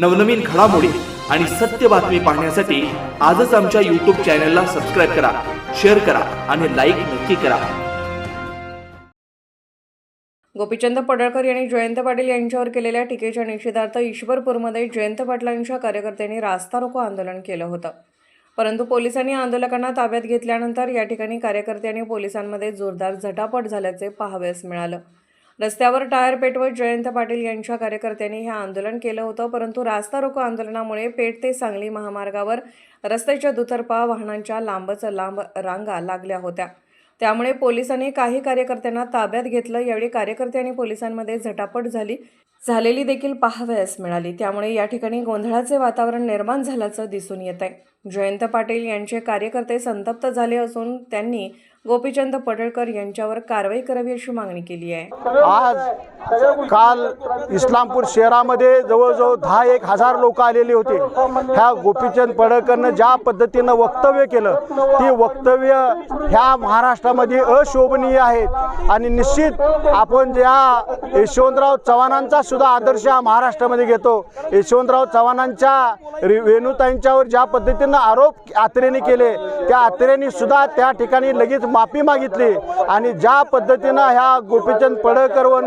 नवनवीन घडामोडी आणि सत्य बातमी पाहण्यासाठी आजच आमच्या यूट्यूब चॅनलला सबस्क्राईब करा शेअर करा आणि लाईक नक्की करा. गोपीचंद पडळकर यांनी जयंत पाटील यांच्यावर केलेल्या टीकेच्या निषेधार्थ ईश्वरपूरमध्ये जयंत पाटलांच्या कार्यकर्त्यांनी रास्ता रोको आंदोलन केलं होतं. परंतु पोलिसांनी आंदोलकांना ताब्यात घेतल्यानंतर या ठिकाणी कार्यकर्ते आणि पोलिसांमध्ये जोरदार झटापट झाल्याचे पाहावयास मिळालं. रस्त्यावर टायर पेटवत जयंत पाटील यांच्या कार्यकर्त्यांनी हे आंदोलन केलं होतं परंतु रास्ता रोको आंदोलनामुळे पेठ ते सांगली महामार्गावर रस्त्याच्या दुतर्फा वाहनांच्या लांबच लांब रांगा लागल्या होत्या. त्यामुळे पोलिसांनी काही कार्यकर्त्यांना ताब्यात घेतलं. यावेळी कार्यकर्ते आणि पोलिसांमध्ये झटापट झाली. झालेली देखील पाहावयास मिळाली. त्यामुळे या ठिकाणी गोंधळाचे वातावरण निर्माण झाल्याचं दिसून येत आहे जयंत पाटील यांचे कार्यकर्ते संतप्त झाले असून त्यांनी गोपीचंद पडळकर यांच्यावर कारवाई करावी अशी मागणी केली आहे. आज काल इस्लामपूर शहरामध्ये जवळजवळ दहा एक हजार लोक आलेले होते. ह्या गोपीचंद पडळकरनं ज्या पद्धतीनं वक्तव्य केलं ती वक्तव्य ह्या महाराष्ट्रामध्ये अशोभनीय आहेत आणि निश्चित आपण ज्या यशवंतराव चव्हाणांचा सुद्धा आदर्श हा महाराष्ट्रामध्ये घेतो यशवंतराव चव्हाणांच्या वेणुताईंच्यावर ज्या पद्धतीनं आरोप आत्रेने केले त्या आत्रेने सुद्धा त्या ठिकाणी लगेच माफी मागितली. आणि ज्या पद्धतीनं ह्या गोपीचंद पडळकरवर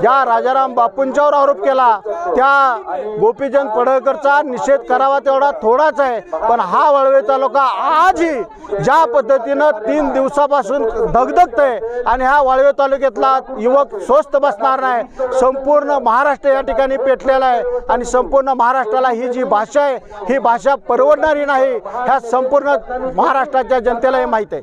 ज्या राजाराम बापूंच्यावर आरोप केला त्या गोपीचंद पडळकरचा निषेध करावा तेवढा थोडाच आहे. पण हा वळवे तालुका आजही ज्या पद्धतीनं तीन दिवसापासून धगधगत आहे आणि ह्या वाळवे तालुक्यातला युवक स्वस्त बसणार नाही. संपूर्ण महाराष्ट्र या ठिकाणी पेटलेला आहे आणि संपूर्ण महाराष्ट्राला ही जी भाषा आहे ही भाषा परवडणारी नाही. ह्या संपूर्ण महाराष्ट्राच्या जनतेला हे माहीत आहे.